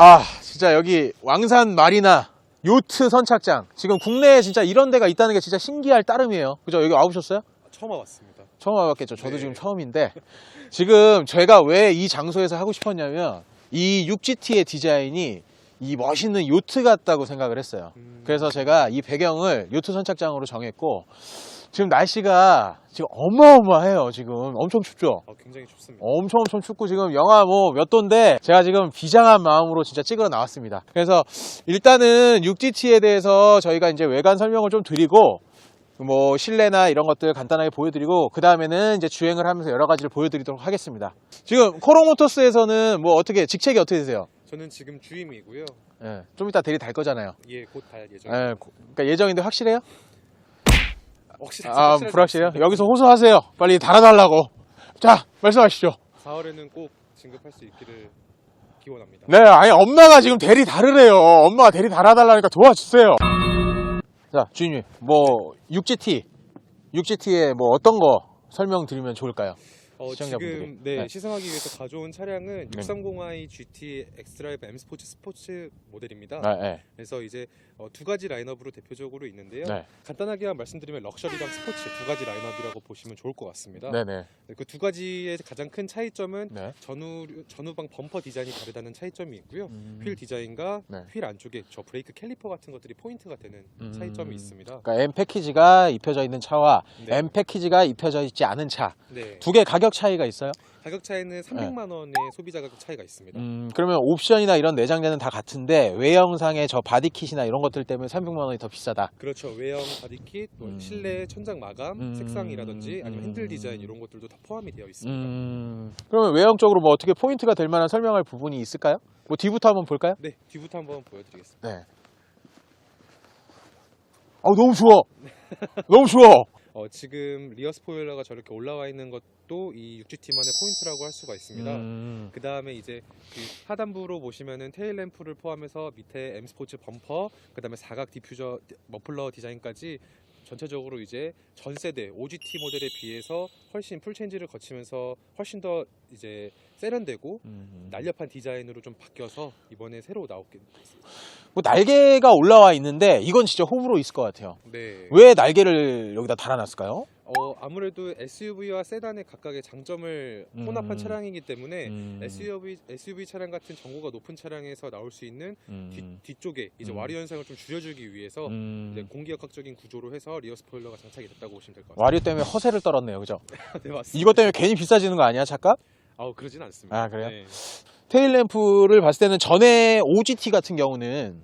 아, 진짜 여기 왕산 마리나 요트 선착장. 지금 국내에 진짜 이런 데가 있다는 게 진짜 신기할 따름이에요. 그죠? 여기 와보셨어요? 처음 와봤습니다. 처음 와봤겠죠. 저도 네. 지금 처음인데. 지금 제가 왜 이 장소에서 하고 싶었냐면 이 6GT의 디자인이 이 멋있는 요트 같다고 생각을 했어요. 음. 그래서 제가 이 배경을 요트 선착장으로 정했고 지금 날씨가 지금 어마어마해요. 지금 엄청 춥죠? 어, 굉장히 춥습니다. 엄청 엄청 춥고 지금 영하 뭐 몇 도인데 제가 지금 비장한 마음으로 진짜 찍으러 나왔습니다. 그래서 일단은 6GT에 대해서 저희가 이제 외관 설명을 좀 드리고 뭐 실내나 이런 것들 간단하게 보여드리고 그 다음에는 이제 주행을 하면서 여러 가지를 보여드리도록 하겠습니다. 지금 코롱모터스에서는 뭐 어떻게 직책이 어떻게 되세요? 저는 지금 주임이고요. 예, 좀 이따 대리 달 거잖아요. 예, 곧 달 예정. 예, 고- 그러니까 예정인데 확실해요? 확실히 아, 불확실해요? 여기서 호소하세요. 빨리 달아달라고. 자, 말씀하시죠. 4월에는 꼭 진급할 수 있기를 기원합니다. 네, 아니 엄마가 지금 대리 다르래요. 엄마가 대리 달아달라니까 도와주세요. 자, 주인님, 뭐 6GT, 6GT에 뭐 어떤 거 설명드리면 좋을까요? 어, 시청자분들이. 지금 네, 네. 시승하기 위해서 가져온 차량은 네. 630i GT X드라이브 M 스포츠 스포츠 모델입니다. 네, 네, 그래서 이제 어, 두 가지 라인업으로 대표적으로 있는데요. 네, 간단하게만 말씀드리면 럭셔리랑 스포츠 두 가지 라인업이라고 보시면 좋을 것 같습니다. 네, 네, 그 두 가지의 가장 큰 차이점은 네. 전후 전후방 범퍼 디자인이 다르다는 차이점이 있고요. 음, 휠 디자인과 네. 휠 안쪽에 저 브레이크 캘리퍼 같은 것들이 포인트가 되는 음. 차이점이 있습니다. 그러니까 M 패키지가 입혀져 있는 차와 네. M 패키지가 입혀져 있지 않은 차. 네. 두 개 가격 차이가 있어요? 가격 차이는 300만 원의 소비자 가격 차이가 있습니다. 음, 그러면 옵션이나 이런 내장재는 다 같은데 외형상의 저 바디킷이나 이런 것들 때문에 300만 원이 더 비싸다. 그렇죠. 외형 바디킷, 뭐 음. 실내 천장 마감, 음. 색상이라든지 아니면 핸들 음. 디자인 이런 것들도 다 포함이 되어 있습니다. 음, 그러면 외형적으로 뭐 어떻게 포인트가 될 만한 설명할 부분이 있을까요? 뭐 뒤부터 한번 볼까요? 네, 뒤부터 한번 보여드리겠습니다. 네. 아 너무 좋아. 너무 좋아. 어, 지금 리어 스포일러가 저렇게 올라와 있는 것도 이 6GT만의 포인트라고 할 수가 있습니다. 음, 그 다음에 이제 그 하단부로 보시면은 테일 램프를 포함해서 밑에 M 스포츠 범퍼, 그 다음에 사각 디퓨저 디- 머플러 디자인까지 전체적으로 이제 전 세대 5GT 모델에 비해서 훨씬 풀 체인지를 거치면서 훨씬 더 이제 세련되고 음. 날렵한 디자인으로 좀 바뀌어서 이번에 새로 나오게 됐습니다. 뭐 날개가 올라와 있는데 이건 진짜 호불호 있을 것 같아요. 네. 왜 날개를 여기다 달아놨을까요? 어, 아무래도 SUV와 세단의 각각의 장점을 음. 혼합한 차량이기 때문에 음. SUV SUV 차량 같은 정보가 높은 차량에서 나올 수 있는 음. 뒤, 뒤쪽에 이제 음. 와리 현상을 좀 줄여주기 위해서 음. 이제 공기역학적인 구조로 해서 리어 스포일러가 장착이 됐다고 보시면 될 것 같습니다. 와류 때문에 허세를 떨었네요, 그죠? 네 맞습니다. 이것 때문에 괜히 비싸지는 거 아니야, 차값? 아우 그러진 않습니다. 아, 그래요? 네. 테일 램프를 봤을 때는 전에 OGT 같은 경우는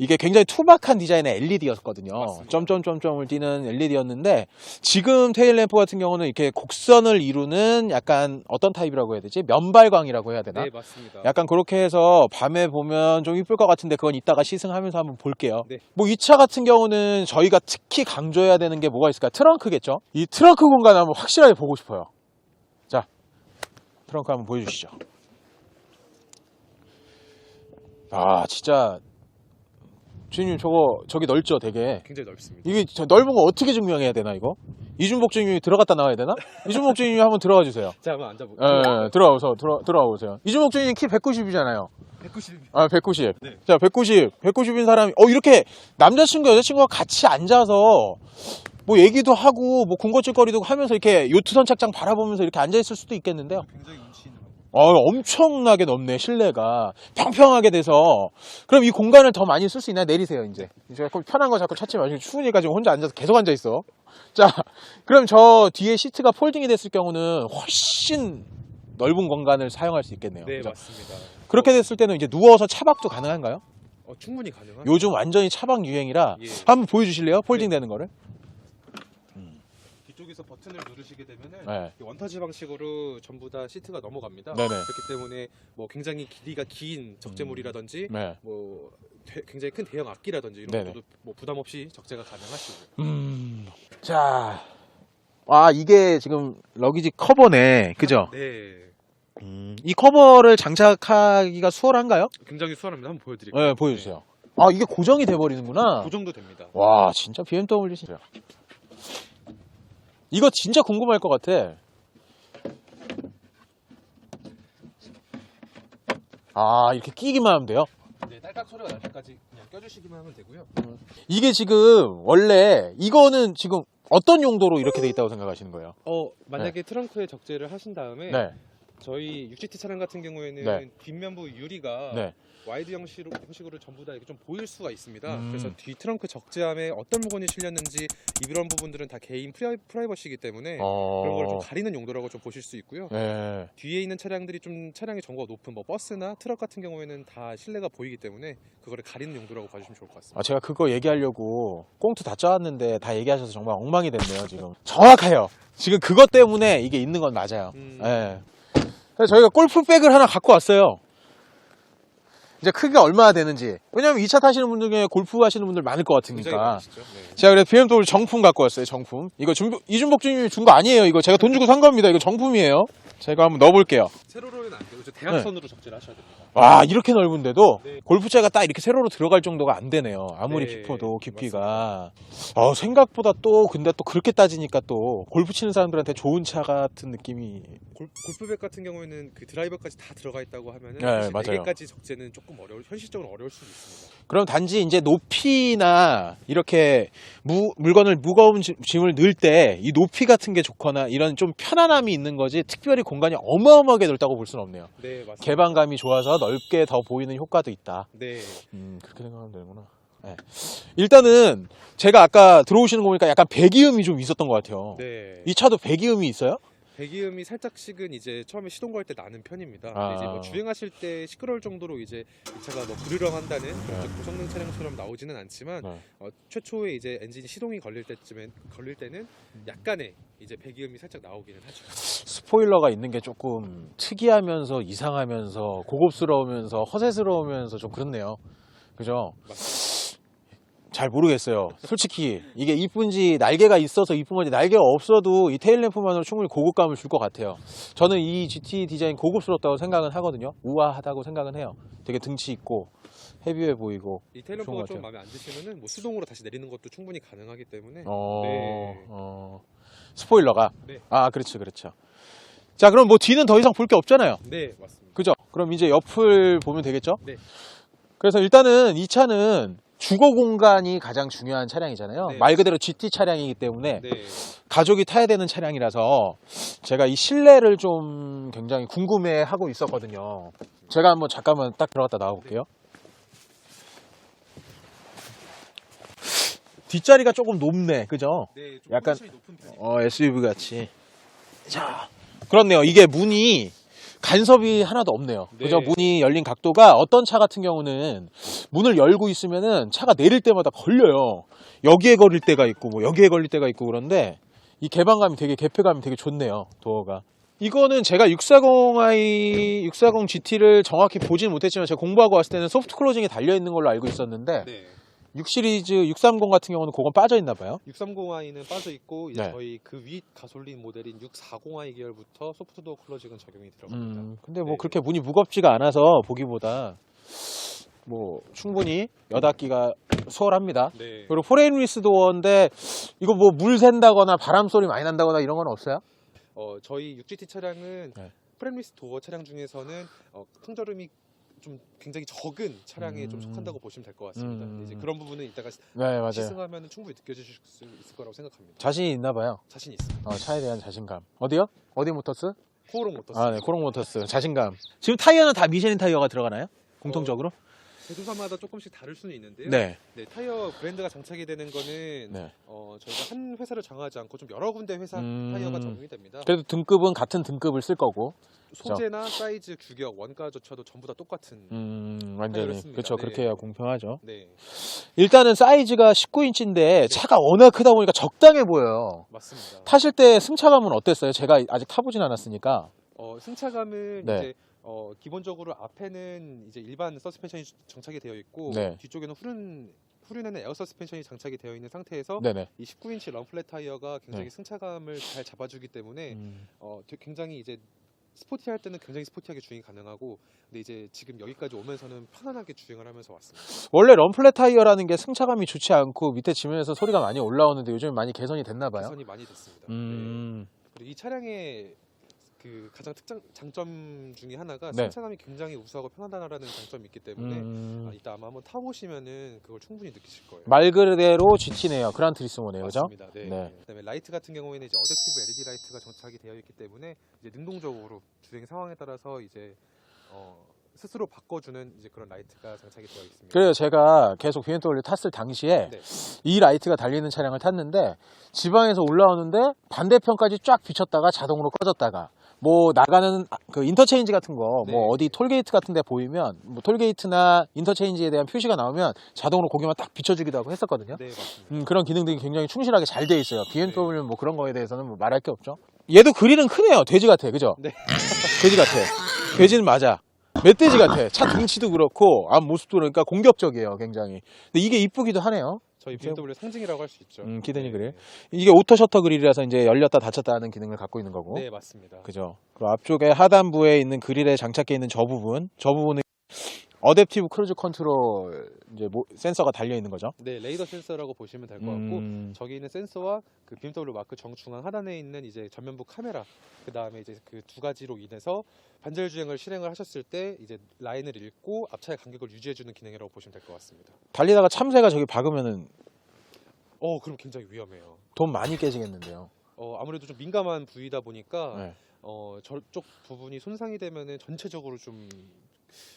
이게 굉장히 투박한 디자인의 LED였거든요. 점점점점을 띄는 LED였는데 지금 테일 램프 같은 경우는 이렇게 곡선을 이루는 약간 어떤 타입이라고 해야 되지? 면발광이라고 해야 되나? 네 맞습니다. 약간 그렇게 해서 밤에 보면 좀 이쁠 것 같은데 그건 이따가 시승하면서 한번 볼게요. 네. 뭐이 차 같은 경우는 저희가 특히 강조해야 되는 게 뭐가 있을까? 트렁크겠죠? 이 트렁크 공간 한번 확실하게 보고 싶어요. 자, 트렁크 한번 보여주시죠. 아, 진짜 주인님 저거 저기 넓죠, 되게. 굉장히 넓습니다. 이게 저 넓은 거 어떻게 증명해야 되나 이거? 이준복 주인님이 들어갔다 나와야 되나? 이준복 주인님이 한번 들어가 주세요. 자 한번 앉아볼게요. 예, 예, 들어와서 들어 들어와 보세요. 이준복 주인님 키 190이잖아요. 190. 아, 190. 네. 자, 190. 190인 사람이 어 이렇게 남자친구 여자친구가 같이 앉아서 뭐 얘기도 하고 뭐 군것질거리도 하면서 이렇게 요트 선착장 바라보면서 이렇게 앉아 있을 수도 있겠는데요. 굉장히 운치 있는 거. 어, 엄청나게 넓네 실내가 평평하게 돼서 그럼 이 공간을 더 많이 쓸 수 있나 내리세요 이제 이제 편한 거 자꾸 찾지 마시고 추우니까 지금 혼자 앉아서 계속 앉아 있어 자 그럼 저 뒤에 시트가 폴딩이 됐을 경우는 훨씬 넓은 공간을 사용할 수 있겠네요 네 그죠? 맞습니다. 그렇게 됐을 때는 이제 누워서 차박도 가능한가요? 어, 충분히 가능한. 요즘 완전히 차박 유행이라 예. 한번 보여주실래요? 폴딩 되는 거를 뒤쪽에서 버튼을 누르시게 되면은 네. 이 원터치 방식으로 전부 다 시트가 넘어갑니다. 네네. 그렇기 때문에 뭐 굉장히 길이가 긴 적재물이라든지 네. 뭐 대- 굉장히 큰 대형 악기라든지 이런 네네. 것도 뭐 부담 없이 적재가 가능하시고요. 음. 자. 아, 이게 지금 러기지 커버네. 그죠? 네, 음, 이 커버를 장착하기가 수월한가요? 굉장히 수월합니다. 한번 보여드릴게요. 네, 보여주세요. 아, 이게 고정이 돼버리는구나. 네, 고정도 됩니다. 와, 진짜 BMW. 이거 진짜 궁금할 것 같아. 아 이렇게 끼기만 하면 돼요? 네, 딸깍 소리가 날 때까지 그냥 껴주시기만 하면 되고요. 이게 지금 원래 이거는 지금 어떤 용도로 이렇게 돼 있다고 생각하시는 거예요? 어, 만약에 트렁크에 적재를 하신 다음에 네. 저희 6GT 차량 같은 경우에는 네. 뒷면부 유리가 네. 와이드 형식으로, 형식으로 전부 다 이렇게 좀 보일 수가 있습니다. 음. 그래서 뒤 트렁크 적재함에 어떤 물건이 실렸는지 이런 부분들은 다 개인 프라이, 프라이버시이기 때문에 그런 걸좀 어. 가리는 용도라고 좀 보실 수 있고요. 네. 뒤에 있는 차량들이 좀 차량의 정보가 높은 뭐 버스나 트럭 같은 경우에는 다 실내가 보이기 때문에 그거를 가리는 용도라고 봐주시면 좋을 것 같습니다. 아, 제가 그거 얘기하려고 꽁트 다 짜왔는데 다 얘기하셔서 정말 엉망이 됐네요, 지금. 정확해요. 지금 그것 때문에 이게 있는 건 맞아요. 음. 예. 그래서 저희가 골프백을 하나 갖고 왔어요. 이제 크기가 얼마나 되는지. 왜냐면 2차 타시는 분들 중에 골프 하시는 분들 많을 것 같으니까. 네. 제가 그래서 BMW 정품 갖고 왔어요, 정품. 이거 준, 이준복 주님이 준 거 아니에요, 이거. 제가 돈 주고 산 겁니다. 이거 정품이에요. 제가 한번 넣어볼게요. 세로로 는안 되고 저 대각선으로 적재를 하셔야 됩니다. 와, 이렇게 넓은데도 네. 골프채가 딱 이렇게 세로로 들어갈 정도가 안 되네요. 아무리 네, 깊어도 깊이가. 어, 생각보다 또 근데 또 그렇게 따지니까 또 골프 치는 사람들한테 좋은 차 같은 느낌이 골, 골프백 같은 경우에는 그 드라이버까지 다 들어가 있다고 하면은 네, 사실 맞아요. 4개까지 적재는 조금 어려울 현실적으로 어려울 수도 있습니다. 그럼 단지 이제 높이나 이렇게 무, 물건을 무거운 지- 짐을 넣을 때 이 높이 같은 게 좋거나 이런 좀 편안함이 있는 거지 특별히 공간이 어마어마하게 넓다고 볼 수는 없네요. 네, 맞습니다. 개방감이 좋아서 넓게 더 보이는 효과도 있다. 네. 음, 그렇게 생각하면 되는구나. 네. 일단은 제가 아까 들어오시는 거 보니까 약간 배기음이 좀 있었던 것 같아요. 네. 이 차도 배기음이 있어요? 배기음이 살짝씩은 이제 처음에 시동 걸 때 나는 편입니다. 아. 이제 뭐 주행하실 때 시끄러울 정도로 이제 이 차가 뭐 부르렁한다는 그런 네. 고성능 차량처럼 나오지는 않지만 네. 어, 최초에 이제 엔진이 시동이 걸릴 때쯤에 걸릴 때는 약간의 이제 배기음이 살짝 나오기는 하죠. 스포일러가 있는 게 조금 특이하면서 이상하면서 고급스러우면서 허세스러우면서 좀 그렇네요. 그죠? 맞습니다. 잘 모르겠어요. 솔직히 이게 이쁜지 날개가 있어서 이쁜 건지 날개가 없어도 이 테일램프만으로 충분히 고급감을 줄 것 같아요. 저는 이 GT 디자인 고급스럽다고 생각은 하거든요. 우아하다고 생각은 해요. 되게 등치 있고 헤비해 보이고. 이것 좀. 마음에 안 드시면은 뭐 수동으로 다시 내리는 것도 충분히 가능하기 때문에 어, 네. 어, 스포일러가. 네. 아, 그렇죠, 그렇죠. 자, 그럼 뭐 뒤는 더 이상 볼 게 없잖아요. 네 맞습니다. 그죠? 그럼 이제 옆을 보면 되겠죠? 네. 그래서 일단은 이 차는 주거 공간이 가장 중요한 차량이잖아요. 네. 말 그대로 GT 차량이기 때문에 네. 가족이 타야 되는 차량이라서 제가 이 실내를 좀 굉장히 궁금해 하고 있었거든요. 제가 한번 잠깐만 딱 들어갔다 나와 볼게요. 뒷자리가 조금 높네. 그죠? 네, 좀 약간- 포지션이 높은 편입니다. 어, SUV 같이. 자, 그렇네요. 이게 문이 간섭이 하나도 없네요. 네. 그죠? 문이 열린 각도가 어떤 차 같은 경우는 문을 열고 있으면은 차가 내릴 때마다 걸려요. 여기에 걸릴 때가 있고, 뭐 여기에 걸릴 때가 있고 그런데 이 개방감이 되게, 개폐감이 되게 좋네요. 도어가. 이거는 제가 640i, 640 GT를 정확히 보진 못했지만 제가 공부하고 왔을 때는 소프트 클로징이 달려 있는 걸로 알고 있었는데 네. 6 시리즈 630 같은 경우는 그건 빠져 있나 봐요. 630i는 빠져 있고 이제 네. 저희 그윗 가솔린 모델인 640i 계열부터 소프트도어 클로징은 적용이 들어갑니다. 음, 근데 뭐 네. 그렇게 문이 무겁지가 않아서 보기보다 뭐 충분히 여닫기가 수월합니다. 네. 그리고 포레인리스 도어인데 이거 뭐 물 샌다거나 바람 소리 많이 난다거나 이런 건 없어요? 어, 저희 6GT 차량은 네. 프레미스 도어 차량 중에서는 어, 풍절음이 좀 굉장히 적은 차량에 좀 음. 속한다고 보시면 될 것 같습니다. 음. 이제 그런 부분은 이따가 네, 맞아요. 시승하면 충분히 느껴지실 수 있을 거라고 생각합니다. 자신이 있나 봐요. 자신 있습니다. 어, 차에 대한 자신감. 어디요? 어디 모터스? 코오롱 모터스. 아, 네, 코롱 모터스. 자신감. 지금 타이어는 다 미쉐린 타이어가 들어가나요? 공통적으로? 제조사마다 조금씩 다를 수는 있는데요. 네. 네, 타이어 브랜드가 장착이 되는 거는 네. 어, 저희가 한 회사를 정하지 않고 좀 여러 군데 회사 음. 타이어가 적용이 됩니다. 그래도 등급은 같은 등급을 쓸 거고. 소재나 사이즈, 규격, 원가 조차도 전부 다 똑같은. 음, 완전히. 그렇죠. 씁니다. 그렇게 네. 해야 공평하죠. 네, 일단은 사이즈가 19인치인데 차가 워낙 크다 보니까 적당해 보여요. 맞습니다. 타실 때 승차감은 어땠어요? 제가 아직 타보진 않았으니까. 어, 승차감은 네. 이제 어, 기본적으로 앞에는 이제 일반 서스펜션이 장착이 되어 있고 네. 뒤쪽에는 후륜 후륜에는 에어 서스펜션이 장착이 되어 있는 상태에서 네네. 이 19인치 런플랫 타이어가 굉장히 네. 승차감을 잘 잡아주기 때문에 음, 어, 굉장히 이제 스포티할 때는 굉장히 스포티하게 주행이 가능하고 근데 이제 지금 여기까지 오면서는 편안하게 주행을 하면서 왔습니다. 원래 럼플렛 타이어라는 게 승차감이 좋지 않고 밑에 지면에서 소리가 많이 올라오는데 요즘 많이 개선이 됐나 봐요. 개선이 많이 됐습니다. 네. 음, 그리고 이 차량의 그 가장 특장 장점 중에 하나가 네. 승차감이 굉장히 우수하고 편하다라는 장점이 있기 때문에 음, 아, 이따 아마 한번 타보시면은 그걸 충분히 느끼실 거예요. 말 그대로 GT네요. 그란 투리스모네요. 그죠? 맞습니다. 네. 네. 그다음에 라이트 같은 경우에는 이제 어댑티브 LED 라이트가 장착이 되어 있기 때문에 이제 능동적으로 주행 상황에 따라서 이제 어, 스스로 바꿔주는 이제 그런 라이트가 장착이 되어 있습니다. 그래요. 제가 계속 BMW 탔을 당시에 네. 이 라이트가 달리는 차량을 탔는데 지방에서 올라오는데 반대편까지 쫙 비쳤다가 자동으로 꺼졌다가 뭐 나가는 아, 그 인터체인지 같은 거뭐 네. 어디 톨게이트 같은 데 보이면 뭐 톨게이트나 인터체인지에 대한 표시가 나오면 자동으로 고개만 딱 비춰주기도 하고 했었거든요. 네, 맞습니다. 음, 그런 기능들이 굉장히 충실하게 잘 돼 있어요. BMW는 뭐 그런 거에 대해서는 뭐 말할 게 없죠. 얘도 그릴은 크네요. 돼지 같아. 그죠? 네. 돼지 같아. 돼지는 맞아. 멧돼지 같아. 차 등치도 그렇고 앞 모습도 그러니까 공격적이에요. 굉장히. 근데 이게 이쁘기도 하네요. 저희? BMW 상징이라고 할 수 있죠. 음, 키드니 네. 그릴. 이게 오토 셔터 그릴이라서 이제 열렸다 닫혔다 하는 기능을 갖고 있는 거고. 네, 맞습니다. 그죠. 그리고 앞쪽에 하단부에 있는 그릴에 장착해 있는 저 부분, 저 부분은 어댑티브 크루즈 컨트롤 이제 뭐, 센서가 달려 있는 거죠. 네, 레이더 센서라고 보시면 될것 같고 음, 저기 있는 센서와 그 BMW 마크 정중앙 하단에 있는 이제 전면부 카메라 그 다음에 이제 그 두 가지로 인해서 반절 주행을 실행을 하셨을 때 이제 라인을 읽고 앞차의 간격을 유지해주는 기능이라고 보시면 될 것 같습니다. 달리다가 참새가 저기 박으면은 어, 그럼 굉장히 위험해요. 돈 많이 깨지겠는데요. 어, 아무래도 좀 민감한 부위다 보니까 네. 어, 저쪽 부분이 손상이 되면은 전체적으로 좀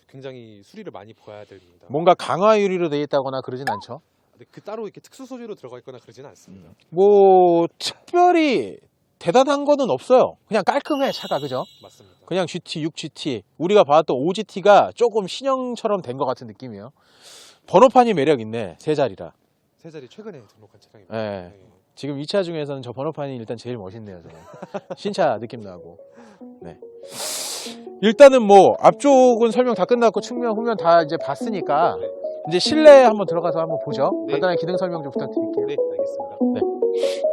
굉장히 수리를 많이 봐야 됩니다. 뭔가 강화 유리로 돼 있다거나 그러진 않죠. 근데 그 따로 이렇게 특수 소재로 들어가 있거나 그러지는 않습니다. 뭐 특별히 대단한 거는 없어요. 그냥 깔끔해 차가 그죠? 맞습니다. 그냥 GT, 6GT 우리가 봤던 5GT가 조금 신형처럼 된 것 같은 느낌이에요. 번호판이 매력 있네 세 자리라. 세 자리 최근에 등록한 차량입니다. 예. 네. 지금 이 차 중에서는 저 번호판이 일단 제일 멋있네요. 저는. 신차 느낌 나고. 네. 일단은 뭐 앞쪽은 설명 다 끝났고 측면 후면 다 이제 봤으니까 네. 이제 실내 한번 들어가서 한번 보죠. 네. 간단한 기능 설명 좀 부탁드릴게요. 네, 알겠습니다. 네.